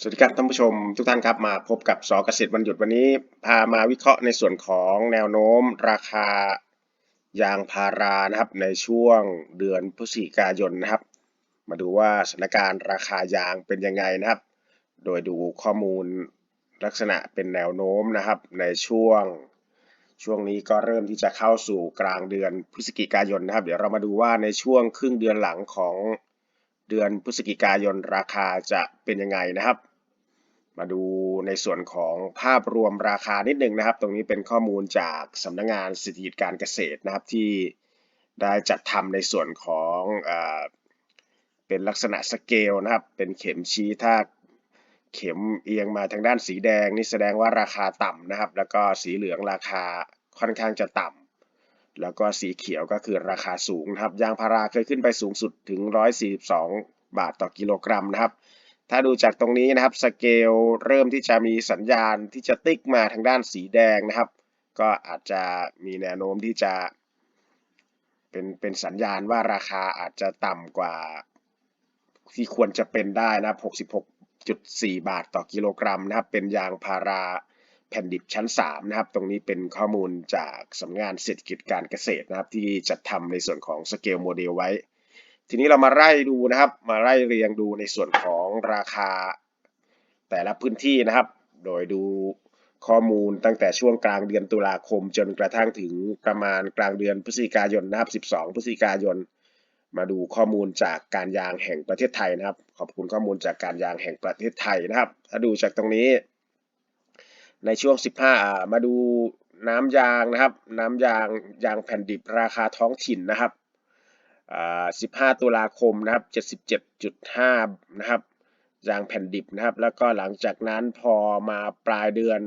สวัสดีครับท่านผู้ชมทุกท่านครับมาพบกับสอเกษตรวันหยุดวันนี้พามาวิเคราะห์ในส่วนของแนวโน้มราคายางพารานะครับในช่วงเดือนพฤศจิกายนนะครับ มาดูว่าสถานการณ์ราคายางเป็นยังไงนะครับ โดยดูข้อมูลลักษณะเป็นแนวโน้มนะครับในช่วง ช่วงนี้ก็เริ่มที่จะเข้าสู่กลางเดือนพฤศจิกายนนะครับ เดี๋ยวเรามาดูว่าในช่วงครึ่งเดือนหลังของเดือนพฤศจิกายนราคาจะเป็นยังไงนะครับ มาดูในส่วนของภาพรวมราคานิดหนึ่งนะครับ ตรงนี้เป็นข้อมูลจากสำนักงงานสถิติการเกษตรนะครับที่ได้จัดทำในส่วนของเออเป็นลักษณะสเกลนะครับ เป็นเข็มชี้ถ้าเข็มเอียงมาทางด้านสีแดงนี่แสดงว่าราคาต่ำนะครับ แล้วก็สีเหลืองราคาค่อนข้างจะต่ำแล้วก็สีเขียวก็คือราคาสูงนะครับ ยางพาราเคยขึ้นไปสูงสุดถึง 142 บาทต่อกิโลกรัมนะครับ ถ้าดูจากตรงนี้นะครับสเกลเริ่มที่จะมีสัญญาณที่จะติ๊กมาทางด้านสีแดงนะครับ ก็อาจจะมีแนวโน้มที่จะ เป็นเป็นสัญญาณว่าราคาอาจจะต่ำกว่า ที่ควรจะเป็นได้นะ66.4 บาทต่อกิโลกรัมนะครับ เป็นยางพาราแผ่นดิบชั้น 3 นะครับ ตรงนี้เป็นข้อมูลจากสำนักงานเศรษฐกิจการเกษตรนะครับ ที่จัดทำในส่วนของสเกลโมเดลไว้ ทีนี้เรามาไล่ดูนะครับ มาไล่เรียงดูในส่วนของราคา แต่ละพื้นที่นะครับ โดยดูข้อมูลตั้งแต่ช่วงกลางเดือนตุลาคม จนกระทั่งถึงประมาณกลางเดือนพฤศจิกายนนะครับ 12 พฤศจิกายน มาดูข้อมูลจากการยางแห่งประเทศไทยนะครับ ขอบคุณข้อมูลจากการยางแห่งประเทศไทยนะครับ ถ้าดูจากตรงนี้ ในช่วง 15 มาดูน้ำยางนะครับ น้ำยางยางแผ่นดิบราคาท้องถิ่นนะครับ 15 ตุลาคมนะครับ 77.5 นะครับยางแผ่นดิบนะครับ แล้วก็หลังจากนั้นพอมาปลายเดือน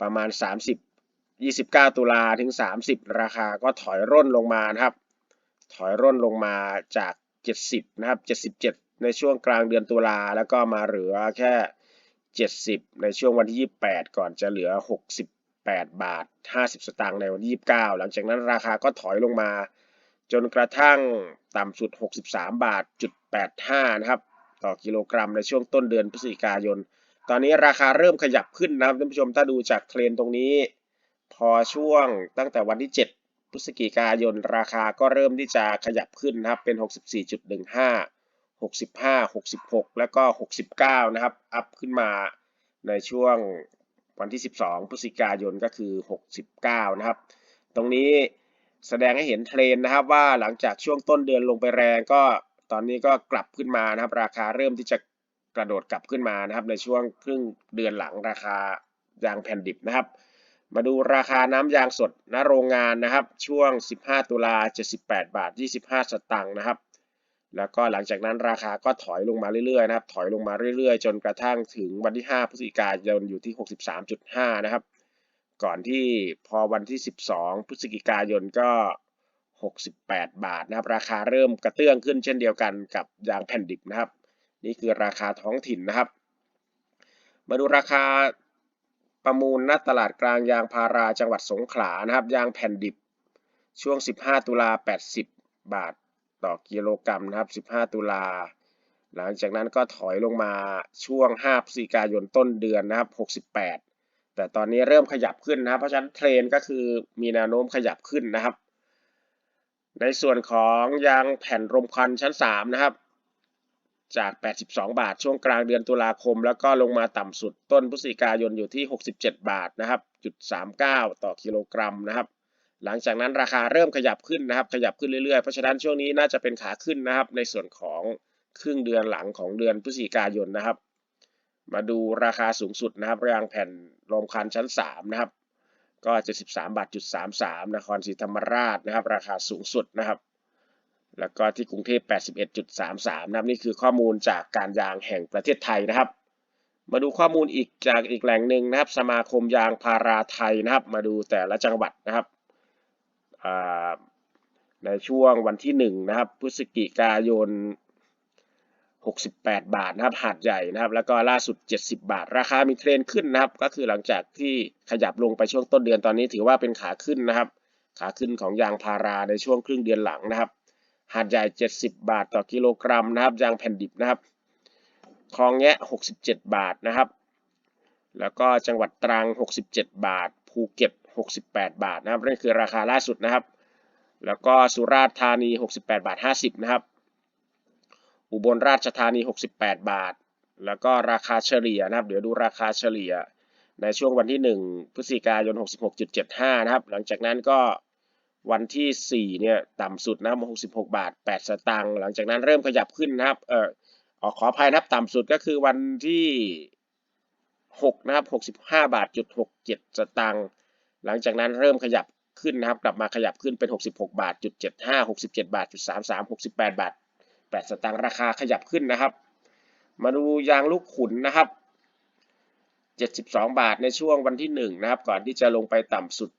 ประมาณ 30 29 ตุลาถึง 30 ราคาก็ถอยร่นลงมานะครับ ถอยร่นลงมาจาก 70 นะครับ 77 ในช่วงกลางเดือนตุลาแล้วก็มาเหลือแค่ 70 ในช่วงวันที่ 28 ก่อนจะเหลือ 68 บาท 50 สตางค์ในวันที่ 29 หลังจากนั้นราคาก็ถอยลงมา จนกระทั่งต่ำสุด 63 บาทจุด85 นะครับ ต่อกิโลกรัมในช่วงต้นเดือนพฤศจิกายน ตอนนี้ราคาเริ่มขยับขึ้นนะครับท่านผู้ชมถ้าดูจากเทรนตรงนี้ พอช่วงตั้งแต่วันที่ 7 พฤศจิกายน ราคาก็เริ่มที่จะขยับขึ้นนะครับเป็น 64.15 65 66 แล้วก็ 69 นะครับ อัพขึ้นมาในช่วงวันที่ 12 พฤศจิกายนก็คือ 69 นะครับ ตรงนี้ แสดงให้เห็นเทรนนะครับว่าหลังจากช่วงต้นเดือนลงไปแรงก็ตอนนี้ก็กลับขึ้นมานะครับ ราคาเริ่มที่จะกระโดดกลับขึ้นมานะครับในช่วงครึ่งเดือนหลังราคายางแผ่นดิบนะครับ มาดูราคาน้ำยางสดณโรงงานนะครับ ช่วง 15 ตุลา78 บาท 25 สตางค์นะครับ แล้วก็หลังจากนั้นราคาก็ถอยลงมาเรื่อยๆนะครับ ถอยลงมาเรื่อยๆ จนกระทั่งถึงวันที่ 5 พฤศจิกายนอยู่ที่ 63.5 นะครับ ก่อนที่พอวันที่ 12 พฤศจิกายนก็ 68 บาทนะครับ ราคาเริ่มกระเตื้องขึ้นเช่นเดียวกันกับยางแผ่นดิบนะครับ นี่คือราคาท้องถิ่นนะครับ มาดูราคาประมูลณตลาดกลางยางพาราจังหวัดสงขลานะครับ ยางแผ่นดิบช่วง 15 ตุลา 80 บาทต่อกิโลกรัมนะครับ 15 ตุลา หลังจากนั้นก็ถอยลงมาช่วง5พฤศจิกายนต้นเดือนนะครับ 68 แต่ตอนนี้เริ่มขยับขึ้นนะครับ เพราะฉะนั้นเทรนก็คือมีแนวโน้มขยับขึ้นนะครับ ในส่วนของยางแผ่นรมควันชั้น 3 นะครับ จาก 82 บาท ช่วงกลางเดือนตุลาคม แล้วก็ลงมาต่ำสุดต้นพฤศจิกายนอยู่ที่ 67 บาทนะครับจุด39 ต่อกิโลกรัมนะครับ หลังจากนั้นราคาเริ่มขยับขึ้นนะครับ ขยับขึ้นเรื่อยๆ เพราะฉะนั้นช่วงนี้น่าจะเป็นขาขึ้นนะครับ ในส่วนของครึ่งเดือนหลังของเดือนพฤศจิกายนนะครับ มาดูราคาสูงสุดนะครับยางแผ่นรมคันชั้น 3 นะครับ ก็ 73บาทจุด33นครศรีธรรมราชนะครับ ราคาสูงสุดนะครับ แล้วก็ที่กรุงเทพ 81.33 นะครับ นี่คือข้อมูลจากการยางแห่งประเทศไทยนะครับ มาดูข้อมูลอีกจากอีกแหล่งหนึ่งนะครับ สมาคมยางพาราไทยนะครับ มาดูแต่ละจังหวัดนะครับในช่วงวันที่1นะครับพฤศจิกายน 68 บาทนะครับหาดใหญ่นะครับ แล้วก็ล่าสุด 70 บาท ราคามีเทรนขึ้นนะครับ ก็คือหลังจากที่ขยับลงไปช่วงต้นเดือนตอนนี้ถือว่าเป็นขาขึ้นนะครับ ขาขึ้นของยางพาราในช่วงครึ่งเดือนหลังนะครับ หาดใหญ่ 70 บาทต่อกิโลกรัมนะครับ ยางแผ่นดิบนะครับ คลองแงะ 67 บาทนะครับ แล้วก็จังหวัดตรัง 67 บาท ภูเก็ต 68 บาทนะครับนี่คือราคาล่าสุดนะครับ แล้วก็สุราษฎร์ธานี 68 บาท 50 นะครับ อุบลราชธานี 68 บาท แล้วก็ราคาเฉลี่ยนะครับ เดี๋ยวดูราคาเฉลี่ย ในช่วงวันที่ 1 พฤศจิกายน 66.75 นะครับ หลังจากนั้นก็วันที่ 4 เนี่ยต่ำสุดนะครับ66 บาท 8 สตางค์หลังจากนั้นเริ่มขยับขึ้นนะครับเอออขออภัยนะครับต่ำสุดก็คือวันที่6นะครับ 65 บาทจุด67 สตางค์หลังจากนั้นเริ่มขยับขึ้นนะครับ กลับมาขยับขึ้นเป็น 66 บาทจุด75 67 บาทจุด33 68 บาท 8 สตางค์ราคาขยับขึ้นนะครับ มาดูยางลูกขุนนะครับ 72 บาทในช่วงวันที่ 1 นะครับ ก่อนที่จะลงไปต่ำสุด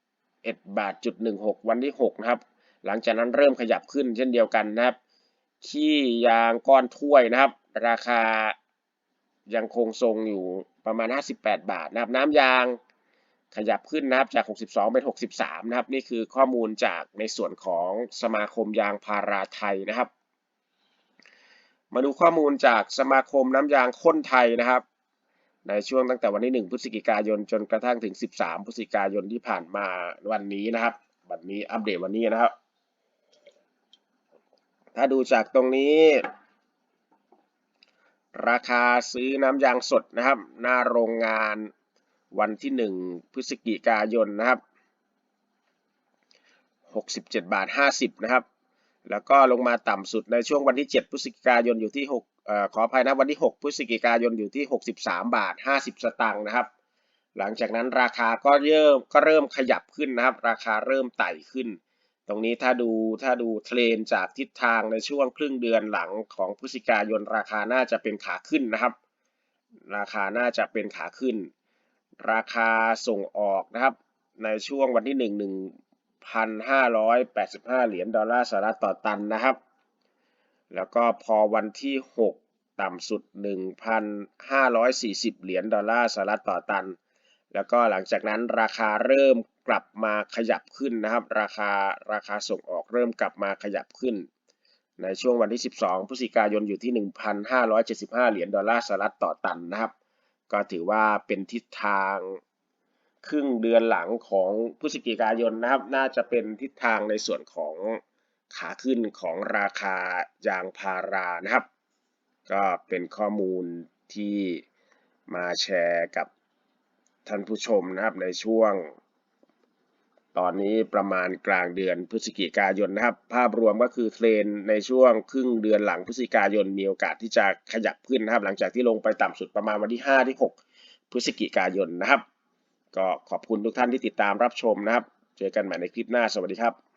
71 บาทจุด16 วันที่ 6 นะครับ หลังจากนั้นเริ่มขยับขึ้นเช่นเดียวกันนะครับ ขี้ยางก้อนถ้วยนะครับ ราคายังคงทรงอยู่ประมาณ 58 บาทนะครับ น้ำยาง ขยับขึ้นนะครับจาก 62 เป็น 63 นะครับ นี่คือข้อมูลจากในส่วนของสมาคมยางพาราไทยนะครับ มาดูข้อมูลจากสมาคมน้ำยางข้นไทยนะครับ ในช่วงตั้งแต่วันที่ 1 พฤศจิกายนจนกระทั่งถึง 13 พฤศจิกายนที่ผ่านมาวันนี้นะครับวันนี้อัปเดตวันนี้นะครับ ถ้าดูจากตรงนี้ ราคาซื้อน้ำยางสดนะครับ หน้าโรงงาน วันที่ 1 พฤศจิกายนนะครับ67บาท50นะครับ แล้วก็ลงมาต่ำสุดในช่วงวันที่ 7 พฤศจิกายนอยู่ที่6อขออภัยนะวันที่ 6 พฤศจิกายนอยู่ที่ 63 บาท 50 สตางค์นะครับ หลังจากนั้นราคาก็เริ่มก็เริ่มขยับขึ้นนะครับ ราคาเริ่มไต่ขึ้น ตรงนี้ถ้าดูถ้าดูเทรนจากทิศทางในช่วงครึ่งเดือนหลังของพฤศจิกายนราคาน่าจะเป็นขาขึ้นนะครับ ราคาน่าจะเป็นขาขึ้น ราคาส่งออกนะครับ ในช่วงวันที่ 1 1,585 เหรียญดอลลาร์สหรัฐต่อตันนะครับ แล้วก็พอวันที่ 6 ต่ำสุด 1,540 เหรียญดอลลาร์สหรัฐต่อตัน แล้วก็หลังจากนั้นราคาเริ่มกลับมาขยับขึ้นนะครับ ราคาราคาส่งออกเริ่มกลับมาขยับขึ้น ในช่วงวันที่ 12 พฤศจิกายนอยู่ที่ 1,575 เหรียญดอลลาร์สหรัฐต่อตันนะครับ ก็ถือว่าเป็นทิศทางครึ่งเดือนหลังของพฤศจิกายนนะครับ น่าจะเป็นทิศทางในส่วนของขาขึ้นของราคายางพารานะครับ ก็เป็นข้อมูลที่มาแชร์กับท่านผู้ชมนะครับในช่วง ตอนนี้ประมาณกลางเดือนพฤศจิกายนนะครับ ภาพรวมก็คือเทรนในช่วงครึ่งเดือนหลังพฤศจิกายนมีโอกาสที่จะขยับขึ้นนะครับ หลังจากที่ลงไปต่ำสุดประมาณวันที่ 5 ที่ 6 พฤศจิกายนนะครับ ก็ขอบคุณทุกท่านที่ติดตามรับชมนะครับ เจอกันใหม่ในคลิปหน้าสวัสดีครับ